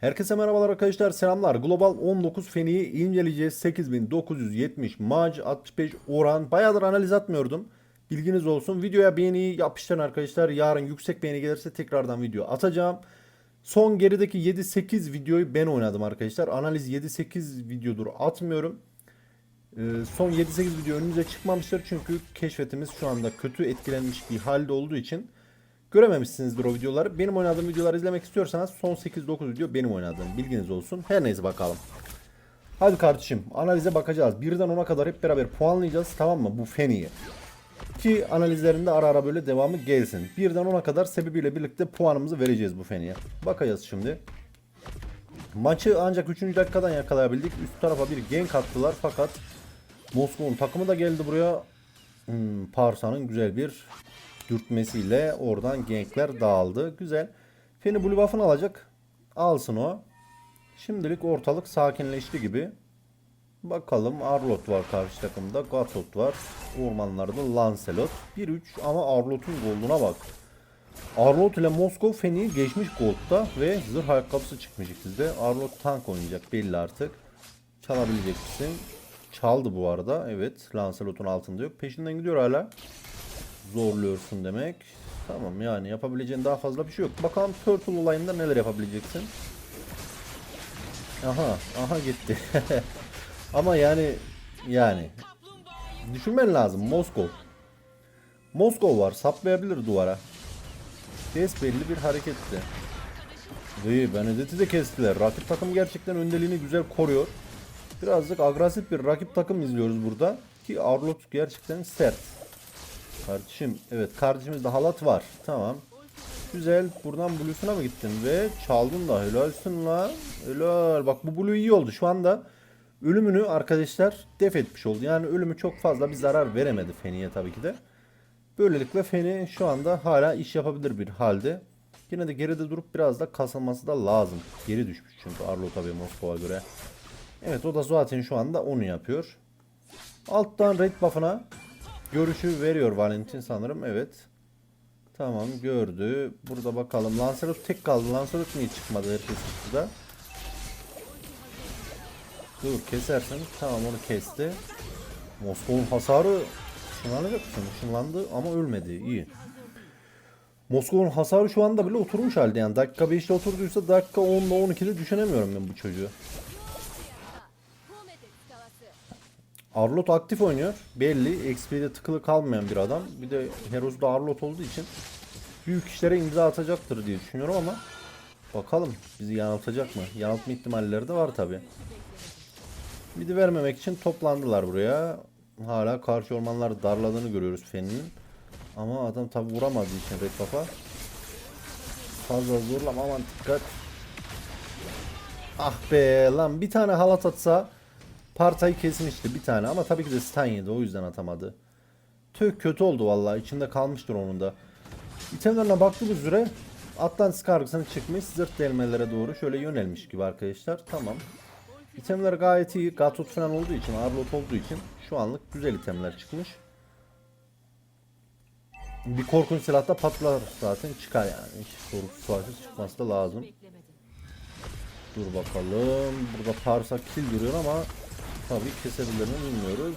Herkese merhabalar arkadaşlar selamlar. Global 19 feniyi inceleyeceğiz. 8970 mac 65 oran. Bayağıdır analiz atmıyordum. Bilginiz olsun. Videoya beğeni yapıştırın arkadaşlar. Yarın yüksek beğeni gelirse tekrardan video atacağım. Son gerideki 7-8 videoyu ben oynadım arkadaşlar. Analiz 7-8 videodur atmıyorum. Ee, son 7-8 video önümüze çıkmamıştır. Çünkü keşfetimiz şu anda kötü etkilenmiş bir halde olduğu için Görememişsinizdir o videoları. Benim oynadığım videoları izlemek istiyorsanız son 8-9 video benim oynadığım bilginiz olsun. Her neyse bakalım. Hadi kardeşim analize bakacağız. Birden 10'a kadar hep beraber puanlayacağız tamam mı bu Feni'yi. Ki analizlerinde ara ara böyle devamı gelsin. Birden 10'a kadar sebebiyle birlikte puanımızı vereceğiz bu Feni'ye. Bakacağız şimdi. Maçı ancak 3. dakikadan yakalayabildik. Üst tarafa bir gank attılar fakat Moskova'nın takımı da geldi buraya. Hmm, Parsa'nın güzel bir dürtmesiyle oradan gankler dağıldı. Güzel. Feni blue buff'ını alacak. Alsın o. Şimdilik ortalık sakinleşti gibi. Bakalım Arlot var karşı takımda. Gatot var. Ormanlarda Lancelot. 1-3 ama Arlot'un golduna bak. Arlot ile Moskov Feni'yi geçmiş gold'da ve zırh ayakkabısı çıkmış ikizde. Arlot tank oynayacak belli artık. Çalabilecek misin? Çaldı bu arada. Evet. Lancelot'un altında yok. Peşinden gidiyor hala zorluyorsun demek. Tamam yani yapabileceğin daha fazla bir şey yok. Bakalım Turtle olayında neler yapabileceksin. Aha, aha gitti. Ama yani yani düşünmen lazım Moskov. Moskov var saplayabilir duvara. Besbelli bir hareketti. Ve Benedetti de kestiler. Rakip takım gerçekten öndeliğini güzel koruyor. Birazcık agresif bir rakip takım izliyoruz burada. Ki Arlot gerçekten sert. Kardeşim evet kardeşimizde halat var. Tamam. Güzel. Buradan Blue'suna mı gittin ve çaldın da helalsin la. Helal. Bak bu Blue iyi oldu. Şu anda ölümünü arkadaşlar def etmiş oldu. Yani ölümü çok fazla bir zarar veremedi Feni'ye tabii ki de. Böylelikle Feni şu anda hala iş yapabilir bir halde. Yine de geride durup biraz da kasılması da lazım. Geri düşmüş çünkü Arlo tabii Moskova göre. Evet o da zaten şu anda onu yapıyor. Alttan raid buff'ına görüşü veriyor Valentin sanırım. Evet. Tamam gördü. Burada bakalım. Lancelot tek kaldı. Lancelot niye çıkmadı? Herkes çıktı da. Dur kesersin. Tamam onu kesti. Moskova'nın hasarı ışınlanacak mısın? Işınlandı ama ölmedi. İyi. Moskova'nın hasarı şu anda bile oturmuş halde yani. Dakika 5'te oturduysa dakika 10'da 12'de düşünemiyorum ben bu çocuğu. Arlot aktif oynuyor. Belli. XP'de tıkılı kalmayan bir adam. Bir de Heroes da Arlot olduğu için büyük işlere imza atacaktır diye düşünüyorum ama bakalım bizi yanıltacak mı? Yanıltma ihtimalleri de var tabi. Bir de vermemek için toplandılar buraya. Hala karşı ormanları darladığını görüyoruz Fen'in. Ama adam tabi vuramadığı için Red Buff'a. Fazla zorlama aman dikkat. Ah be lan bir tane halat atsa Partayı kesmişti bir tane ama tabii ki de stun yedi o yüzden atamadı. Tüh kötü oldu vallahi içinde kalmıştır onun da. İtemlerine baktığımız üzere Atlantis kargısına çıkmış zırt delmelere doğru şöyle yönelmiş gibi arkadaşlar. Tamam. İtemler gayet iyi. Gatot falan olduğu için, Arlot olduğu için şu anlık güzel itemler çıkmış. Bir korkunç silahta patlar zaten çıkar yani. Hiç sorusu çıkması da lazım. Dur bakalım. Burada Parsa kill duruyor ama Tabii kesebilir mi bilmiyoruz.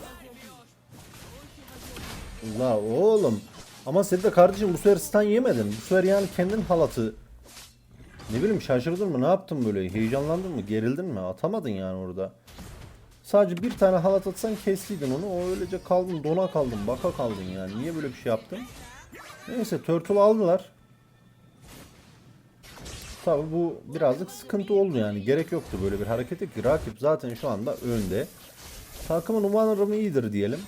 La oğlum. Ama sen de kardeşim bu sefer stun yemedin. Bu sefer yani kendin halatı. Ne bileyim şaşırdın mı? Ne yaptın böyle? Heyecanlandın mı? Gerildin mi? Atamadın yani orada. Sadece bir tane halat atsan kestiydin onu. O öylece kaldın, dona kaldın, baka kaldın yani. Niye böyle bir şey yaptın? Neyse turtle aldılar. Tabi bu birazcık sıkıntı oldu yani. Gerek yoktu böyle bir harekete ki rakip zaten şu anda önde. Takımın umarım iyidir diyelim.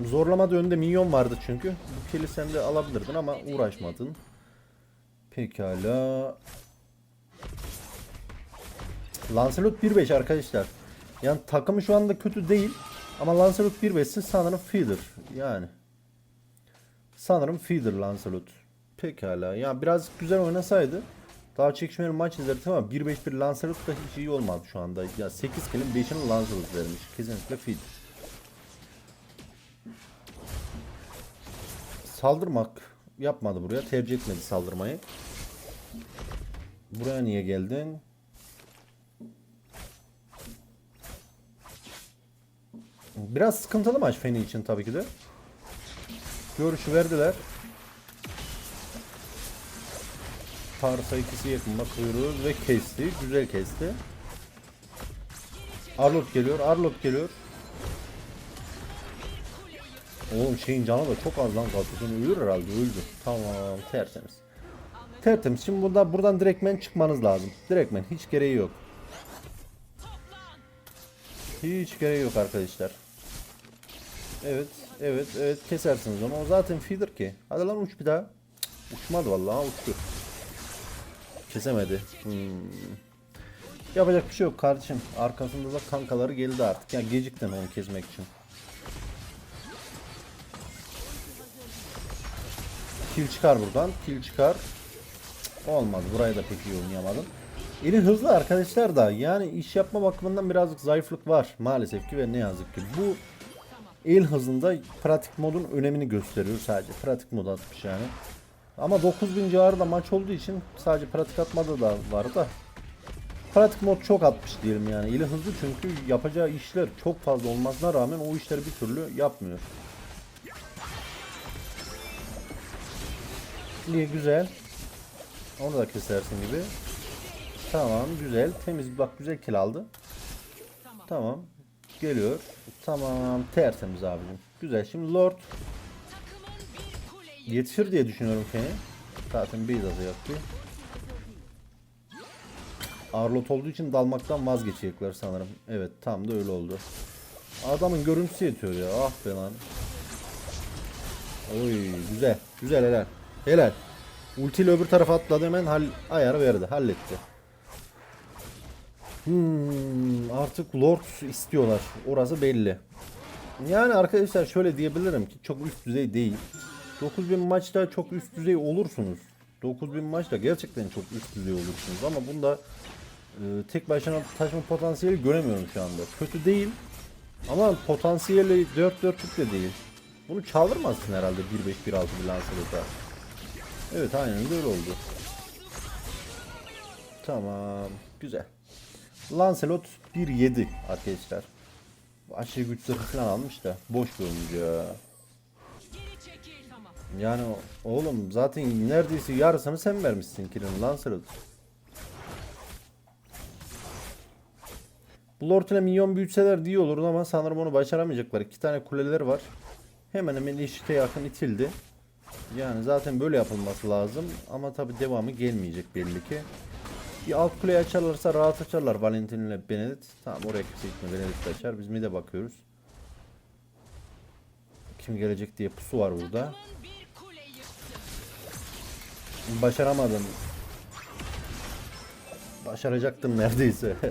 Zorlamada önde minyon vardı çünkü. Bu kili sen de alabilirdin ama uğraşmadın. Pekala. Lancelot 1-5 arkadaşlar. Yani takımı şu anda kötü değil. Ama Lancelot 1-5'si sanırım feeder. Yani. Sanırım feeder Lancelot. Pekala. Ya biraz güzel oynasaydı daha çekişmeli maç izlerdik ama 1-5-1 Lancelot da hiç iyi olmadı şu anda. Ya 8 kilin 5'ini Lancelot vermiş. Kesinlikle feed. Saldırmak yapmadı buraya. Tercih etmedi saldırmayı. Buraya niye geldin? Biraz sıkıntılı maç Feni için tabii ki de. Görüşü verdiler. Pars'a ikisi yakın bakıyoruz ve kesti. Güzel kesti. Arlot geliyor. Arlot geliyor. Oğlum şeyin canı da çok az lan Gattuso'nun ölür herhalde öldü. Tamam tertemiz. Tertemiz. Şimdi burada buradan direktmen çıkmanız lazım. Direktmen hiç gereği yok. Hiç gereği yok arkadaşlar. Evet, evet, evet kesersiniz onu. O zaten feeder ki. Hadi lan uç bir daha. Uçmadı vallahi uçtu. Kesemedi. Hmm. Yapacak bir şey yok kardeşim. Arkasında da kankaları geldi artık. Yani geciktin onu kesmek için. Kill çıkar buradan. Kill çıkar. Olmadı. Burayı da pek iyi oynayamadım. Eli hızlı arkadaşlar da yani iş yapma bakımından birazcık zayıflık var maalesef ki ve ne yazık ki. Bu el hızında pratik modun önemini gösteriyor sadece. Pratik mod atmış yani. Ama 9000 civarı da maç olduğu için sadece pratik atmada da var da. Pratik mod çok atmış diyelim yani. Eli hızlı çünkü yapacağı işler çok fazla olmasına rağmen o işleri bir türlü yapmıyor. İyi güzel. Onu da kesersin gibi. Tamam güzel. Temiz bak güzel kill aldı. Tamam. Geliyor. Tamam tertemiz abicim. Güzel. Şimdi Lord yetişir diye düşünüyorum seni. Zaten bir azı yaptı. Arlot olduğu için dalmaktan vazgeçecekler sanırım. Evet tam da öyle oldu. Adamın görüntüsü yetiyor ya. Ah be lan. Oy güzel. Güzel helal. Helal. Ultiyle öbür tarafa atladı hemen hal ayarı verdi. Halletti. Hmm, artık Lord istiyorlar. Orası belli. Yani arkadaşlar şöyle diyebilirim ki çok üst düzey değil. 9000 maçta çok üst düzey olursunuz. 9000 maçta gerçekten çok üst düzey olursunuz ama bunda e, tek başına taşıma potansiyeli göremiyorum şu anda. Kötü değil ama potansiyeli 4 4'lük de değil. Bunu çaldırmazsın herhalde 1-5 1-6 bir. Evet aynen öyle oldu. Tamam. Güzel. Lancelot 1-7 arkadaşlar. Aşırı güç zırhı falan almış da boş bir oyuncu. Yani oğlum zaten neredeyse yarısını sen vermişsin kilin Lancelot. Bu Lord ile minyon büyütseler diye olurdu ama sanırım onu başaramayacaklar. İki tane kuleler var. Hemen hemen eşite yakın itildi. Yani zaten böyle yapılması lazım ama tabi devamı gelmeyecek belli ki. Bir alt kuleyi açarlarsa rahat açarlar Valentin ile Benedict. Tamam oraya kimse gitme Benedict açar. Biz mi de bakıyoruz. Kim gelecek diye pusu var burada. Başaramadım. Başaracaktım neredeyse.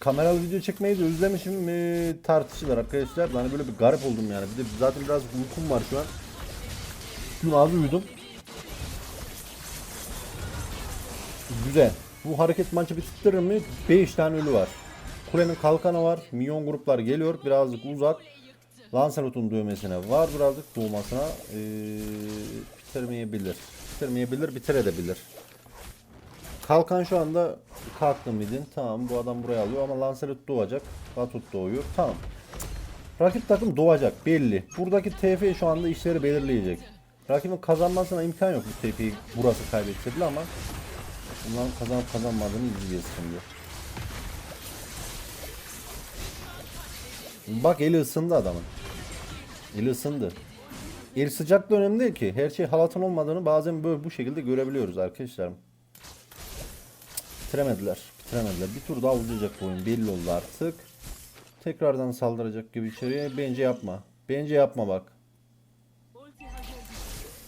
Kameralı video çekmeyi de özlemişim mi tartışılır arkadaşlar. Hani böyle bir garip oldum yani. Bir de zaten biraz uykum var şu an. Dün az uyudum. Güzel. Bu hareket maçı bitirtir mi? 5 tane ölü var. Kulenin kalkanı var. Minyon gruplar geliyor. Birazcık uzak. Lancelot'un dövmesine var birazcık doğmasına. Ee, bitirmeyebilir. Bitirmeyebilir, bitirebilir. Kalkan şu anda kalktı midin. Tamam bu adam buraya alıyor ama Lancelot doğacak. Batut doğuyor. Tamam. Rakip takım doğacak belli. Buradaki TF şu anda işleri belirleyecek. Rakibin kazanmasına imkan yok bu TF'yi burası kaybetse bile ama bunların kazanıp kazanmadığını izleyeceğiz şimdi. Bak eli ısındı adamın. Eli ısındı. El sıcaklığı önemli değil ki. Her şey halatın olmadığını bazen böyle bu şekilde görebiliyoruz arkadaşlar. Bitiremediler. Bitiremediler. Bir tur daha uzayacak bu oyun. Belli oldu artık. Tekrardan saldıracak gibi içeriye. Bence yapma. Bence yapma bak.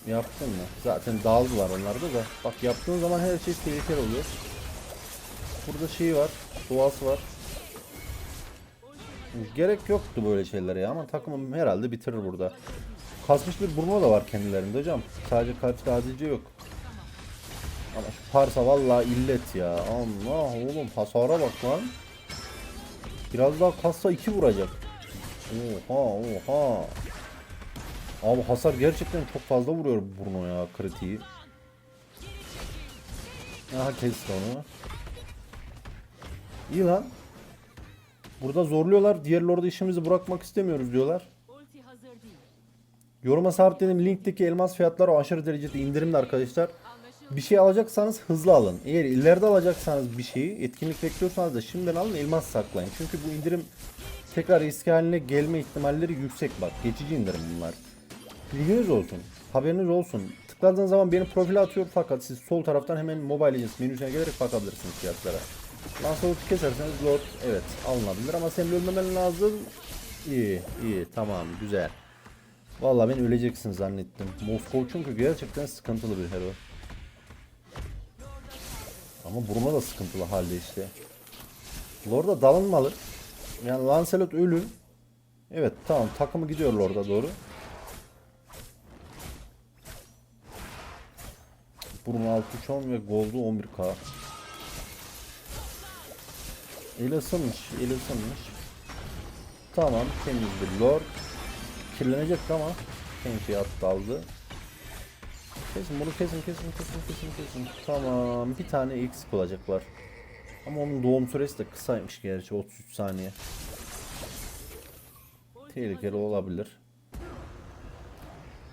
Yaptın mı? Zaten dağıldılar onlarda da. Bak yaptığın zaman her şey tehlikeli oluyor. Burada şey var. Doğası var. Gerek yoktu böyle şeylere ya ama takımım herhalde bitirir burada. Kasmış bir burnu da var kendilerinde hocam. Sadece katil adice yok. Ama şu Parsa vallahi illet ya. Allah oğlum hasara bak lan. Biraz daha kassa 2 vuracak. Oha oha. Abi hasar gerçekten çok fazla vuruyor Bruno ya kritiği. Aha kesti onu. İyi lan. Burada zorluyorlar. Diğer lorda işimizi bırakmak istemiyoruz diyorlar. Yoruma sabitledim. Linkteki elmas fiyatları aşırı derecede indirimli arkadaşlar. Bir şey alacaksanız hızlı alın. Eğer ileride alacaksanız bir şeyi etkinlik bekliyorsanız da şimdiden alın elmas saklayın. Çünkü bu indirim tekrar eski haline gelme ihtimalleri yüksek bak. Geçici indirim bunlar. Bilginiz olsun. Haberiniz olsun. Tıkladığınız zaman benim profile atıyor fakat siz sol taraftan hemen Mobile Legends menüsüne gelerek bakabilirsiniz fiyatlara. Lancelot'u keserseniz Lord evet alınabilir ama senin ölmemen lazım. İyi iyi tamam güzel. Vallahi ben öleceksin zannettim. Moskov çünkü gerçekten sıkıntılı bir hero. Ama Bruno da sıkıntılı halde işte. Lord'a dalınmalı. Yani Lancelot ölü. Evet tamam takımı gidiyor Lord'a doğru. Bruno 6 ve Gold'u 11k. El ısınmış, el ısınmış. Tamam temiz bir Lord. Kirlenecek ama Kenfi'ye attı aldı. Kesin bunu kesin kesin kesin kesin kesin. Tamam bir tane eksik olacaklar. Ama onun doğum süresi de kısaymış gerçi 33 saniye. Tehlikeli olabilir.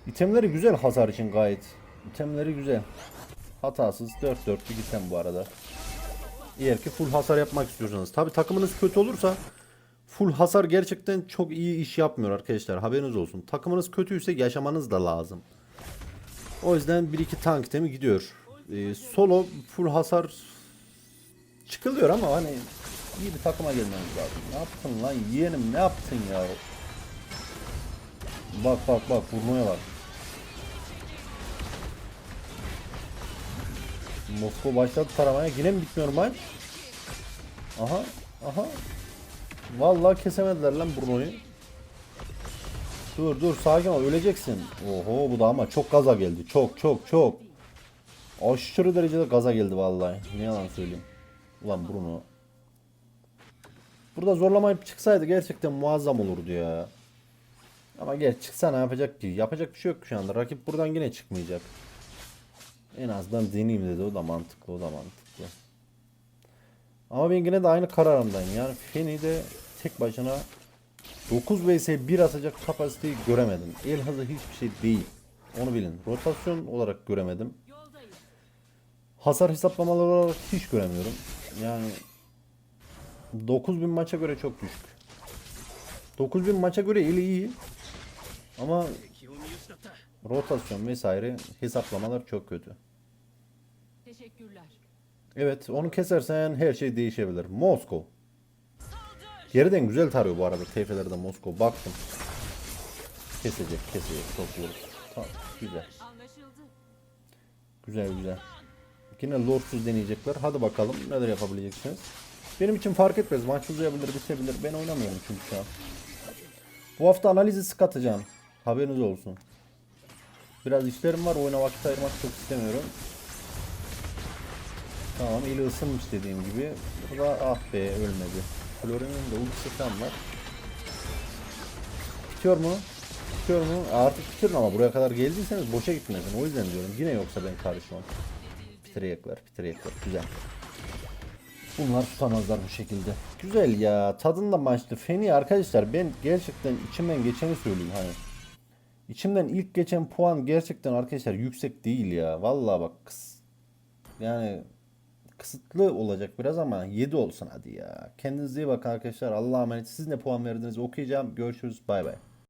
İtemleri güzel hasar için gayet. İtemleri güzel. Hatasız 4 4 bir item bu arada. Eğer ki full hasar yapmak istiyorsanız. Tabi takımınız kötü olursa full hasar gerçekten çok iyi iş yapmıyor arkadaşlar. Haberiniz olsun. Takımınız kötüyse yaşamanız da lazım. O yüzden 1-2 tank itemi gidiyor. Ee, solo full hasar çıkılıyor ama hani iyi bir takıma gelmeniz lazım. Ne yaptın lan yeğenim ne yaptın ya? Bak bak bak Bruno'ya bak. Moskova başladı taramaya. Yine mi bitmiyor maç? Aha aha. Vallahi kesemediler lan Bruno'yu. Dur dur sakin ol öleceksin. Oho bu da ama çok gaza geldi. Çok çok çok. Aşırı derecede gaza geldi vallahi. Ne yalan söyleyeyim. Ulan Bruno. Burada zorlamayıp çıksaydı gerçekten muazzam olurdu ya. Ama gel çıksa ne yapacak ki? Yapacak bir şey yok şu anda. Rakip buradan yine çıkmayacak. En azından deneyeyim dedi. O da mantıklı. O da mantıklı. Ama ben yine de aynı kararımdayım. Yani Feni de tek başına 9 vs 1 atacak kapasiteyi göremedim. El hızı hiçbir şey değil. Onu bilin. Rotasyon olarak göremedim. Hasar hesaplamaları olarak hiç göremiyorum. Yani 9000 maça göre çok düşük. 9000 maça göre eli iyi. Ama rotasyon vesaire hesaplamalar çok kötü. Teşekkürler. Evet onu kesersen her şey değişebilir. Moskov. Geriden güzel tarıyor bu arada TF'lerde Moskov. Baktım. Kesecek kesecek çok vurur. Tamam güzel. Güzel güzel. Yine lordsuz deneyecekler. Hadi bakalım neler yapabileceksiniz. Benim için fark etmez. Maç uzayabilir, bitebilir. Ben oynamıyorum çünkü şu an. Bu hafta analizi sık atacağım. Haberiniz olsun. Biraz işlerim var. Oyuna vakit ayırmak çok istemiyorum. Tamam eli ısınmış dediğim gibi. Burada ah be ölmedi. Florin'in de ultisi falan var. Bitiyor mu? Bitiyor mu? Artık bitiyor ama buraya kadar geldiyseniz boşa gitmesin. O yüzden diyorum. Yine yoksa ben karışmam. Bitirecekler, bitirecekler. Güzel. Bunlar tutamazlar bu şekilde. Güzel ya. Tadında maçtı. Feni arkadaşlar ben gerçekten içimden geçeni söyleyeyim hani. İçimden ilk geçen puan gerçekten arkadaşlar yüksek değil ya. Vallahi bak kıs yani kısıtlı olacak biraz ama 7 olsun hadi ya. Kendinize iyi bakın arkadaşlar. Allah'a emanet. Siz ne puan verdiniz okuyacağım. Görüşürüz. Bay bay.